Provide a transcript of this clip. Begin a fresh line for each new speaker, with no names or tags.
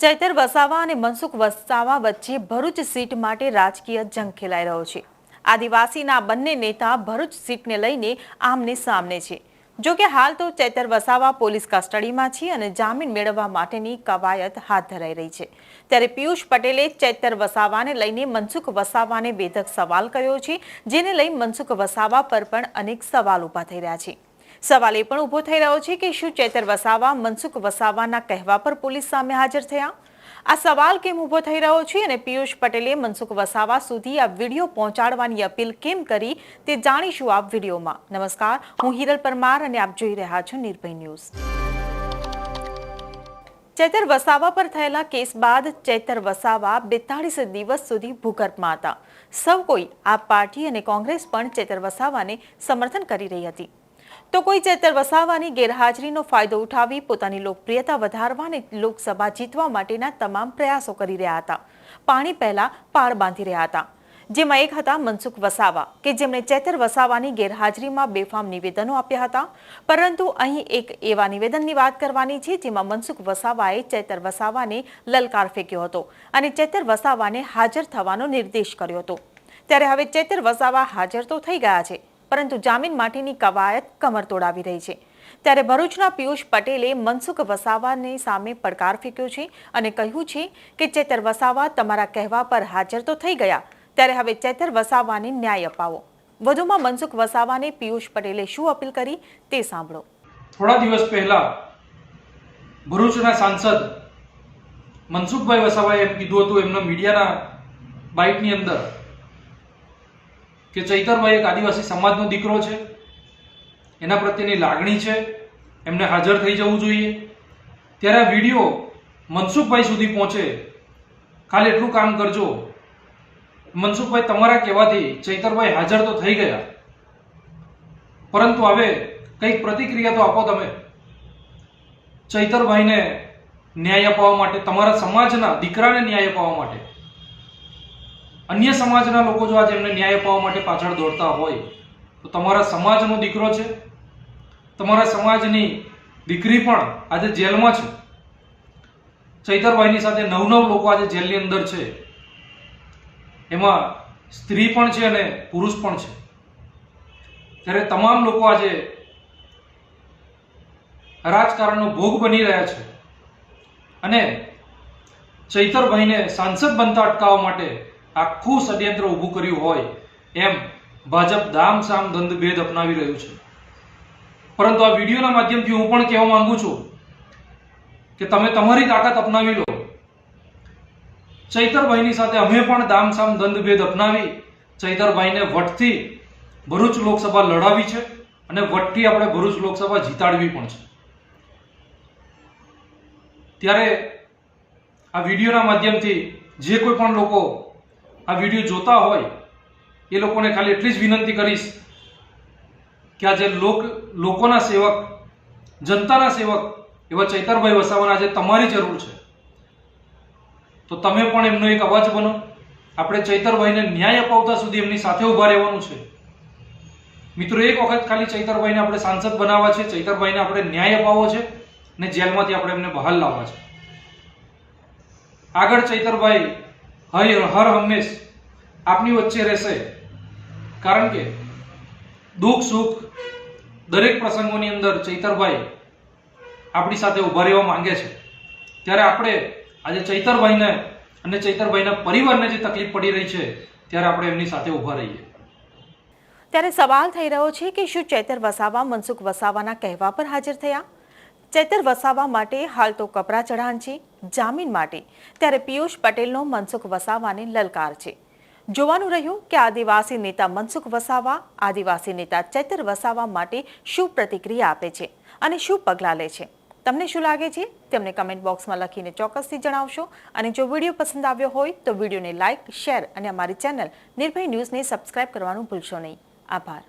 ચૈતર વસાવા અને મનસુખ વસાવા વચ્ચે ભરૂચ સીટ માટે રાજકીય જંગ ખેલાઈ રહ્યો છે. આદિવાસીના બંને નેતા ભરૂચ સીટને લઈને આમને સામને છે. જો કે હાલ તો ચૈતર વસાવા પોલીસ કસ્ટડીમાં છે અને જામીન મેળવવા માટેની કવાયત હાથ ધરાઈ રહી છે. ત્યારે પિયુષ પટેલે ચૈતર વસાવાને લઈને મનસુખ વસાવાને વેધક સવાલ કર્યો છે, જેને લઈ મનસુખ વસાવા પર પણ અનેક સવાલ ઊભા થઈ રહ્યા છે. સવાલ એ પણ ઊભો થઈ રહ્યો છે કે શું ચેતર વસાવા, મનસુખ વસાવાના કહેવા પર પોલીસ સામે હાજર થયા? આ સવાલ કેમ ઊભો થઈ રહ્યો છે અને પિયુષ પટેલે મનસુખ વસાવા સુધી આ વીડિયો પહોંચાડવાની અપીલ કેમ કરી તે જાણીશું આ વિડીયોમાં. નમસ્કાર, હું હિરલ પરમાર અને આપ જોઈ રહ્યા છો નિર્ભય ન્યૂઝ. ચેતર વસાવા પર થયેલા કેસ બાદ ચેતર વસાવા બેતાળીસ દિવસ સુધી ભૂગર્ભમાં હતા. સૌ કોઈ આ પાર્ટી અને કોંગ્રેસ પણ ચેતર વસાવાને સમર્થન કરી રહી હતી. તો કોઈ ચેતર વસાવાની ગેરહાજરીનો ફાયદો ઉઠાવી પોતાની લોકપ્રિયતા વધારવા અને લોકસભા જીતવા માટેના તમામ પ્રયાસો કરી રહ્યા હતા. પાણી પહેલા પાર બાંધી રહ્યા હતા. જેમાં એક હતા મનસુખ વસાવા, કે જેમણે ચેતર વસાવાની ગેરહાજરીમાં બેફામ નિવેદનો આપ્યા હતા. પરંતુ અહીં એક એવા નિવેદનની વાત કરવાની છે, જેમાં મનસુખ વસાવાએ ચેતર વસાવાને લલકાર ફેંક્યો હતો અને ચેતર વસાવાને હાજર થવાનો નિર્દેશ કર્યો હતો. ત્યારે હવે ચેતર વસાવા હાજર તો થઈ ગયા છે. પરંતુ જામીન માટેની કવાયત કમર તોડાવી રહી છે. ત્યારે ભરૂચના પિયુષ પટેલે મનસુખ વસાવાની સામે પડકાર ફેંક્યો છે અને કહ્યું છે કે ચેતર વસાવા તમારા કહેવા પર હાજર તો થઈ ગયા, ત્યારે હવે ચેતર વસાવાને ન્યાય અપાવો. વધુમાં મનસુખ વસાવાને પિયુષ પટેલે શું અપીલ કરી તે સાંભળો.
થોડા દિવસ પહેલા ભરૂચના સાંસદ મનસુખભાઈ વસાવાએ કીધું હતું, એમના મીડિયાના બાઇટની અંદર કે ચૈતરભાઈ એક આદિવાસી સમાજનો દીકરો છે. એના પ્રત્યેની લાગણી છે. એમને હાજર થઈ જવું જોઈએ. ત્યારે આ વીડિયો મનસુખભાઈ સુધી પહોંચે. ખાલી એટલું કામ કરજો. મનસુખભાઈ, તમારા કહેવાથી ચૈતરભાઈ હાજર તો થઈ ગયા. પરંતુ હવે કંઈક પ્રતિક્રિયા તો આપો તમે. ચૈતરભાઈને ન્યાય અપાવવા માટે, તમારા સમાજના દીકરાને ન્યાય અપાવવા માટે અન્ય સમાજના લોકો જો આજે એમને ન્યાય અપાવવા માટે પાછળ દોડતા હોય, તો તમારા સમાજનો દીકરો છે. તમારા સમાજની દીકરી પણ આજે જેલમાં છે. ચૈતરભાઈની સાથે નવ નવ લોકો આજે જેલની અંદર છે. એમાં સ્ત્રી પણ છે અને પુરુષ પણ છે. ત્યારે તમામ લોકો આજે રાજકારણનો ભોગ બની રહ્યા છે. અને ચૈતરભાઈને સાંસદ બનતા અટકાવવા માટે આખું ષડયંત્ર ઊભું કર્યું હોય એમ ભાજપ દામ સામ દંડ ભેદ અપનાવી રહ્યું છે. પરંતુ આ વિડીયોના માધ્યમથી હું પણ કહેવા માંગુ છું કે તમે તમારી તાકાત અપનાવી લો. ચૈતરભાઈની સાથે અમે પણ દામ સામ દંડ ભેદ અપનાવી ચૈતરભાઈને વટથી ભરૂચ લોકસભા લડાવી છે અને વટથી આપણે ભરૂચ લોકસભા જીતાડવી પણ છે. ત્યારે આ વિડીયોના માધ્યમથી જે કોઈ પણ લોકો આ વીડિયો જોતા હોય, એ લોકોને ખાલી એટલી જ વિનંતી કરીશ કે આજે લોક, લોકોના સેવક, જનતાના સેવક એવા ચૈતરભાઈ વસાવાના આજે તમારી જરૂર છે. તો તમે પણ એમનો એક અવાજ બનો. આપણે ચૈતરભાઈને ન્યાય અપાવતા સુધી એમની સાથે ઊભા રહેવાનું છે. મિત્રો, એક વખત ખાલી ચૈતરભાઈને આપણે સાંસદ બનાવવા છે. ચૈતરભાઈને આપણે ન્યાય અપાવવો છે ને જેલમાંથી આપણે એમને બહાર લાવવા છે. આગળ ચૈતરભાઈ હર હર હંમેશ આપની વચ્ચે રહેશે. કારણ કે દુઃખ, સુખ દરેક પ્રસંગોની અંદર ચૈતરભાઈ આપણી સાથે ઊભા રહેવા માંગે છે. ત્યારે આપણે આજે ચૈતરભાઈને અને ચૈતરભાઈના પરિવારને જે તકલીફ પડી રહી છે, ત્યારે આપણે એમની સાથે ઊભા રહીએ.
ત્યારે સવાલ થઈ રહ્યો છે કે શું ચૈતર વસાવા, મનસુખ વસાવાના કહેવા પર હાજર થયા? ચૈતર વસાવા માટે હાલ તો કપરા ચઢાણ છે, જામીન માટે. ત્યારે પિયુષ પટેલનો મનસુખ વસાવાને લલકાર છે. જોવાનું રહ્યું કે આદિવાસી નેતા મનસુખ વસાવા, આદિવાસી નેતા ચેતર વસાવા માટે શું પ્રતિક્રિયા આપે છે અને શું પગલાં લે છે? તમને શું લાગે છે? તેમને કમેન્ટ બોક્સમાં લખીને ચોક્કસથી જણાવશો. અને જો વીડિયો પસંદ આવ્યો હોય તો વિડીયોને લાઇક શેર અને અમારી ચેનલ નિર્ભય ન્યૂઝને સબસ્ક્રાઇબ કરવાનું ભૂલશો નહીં. આભાર.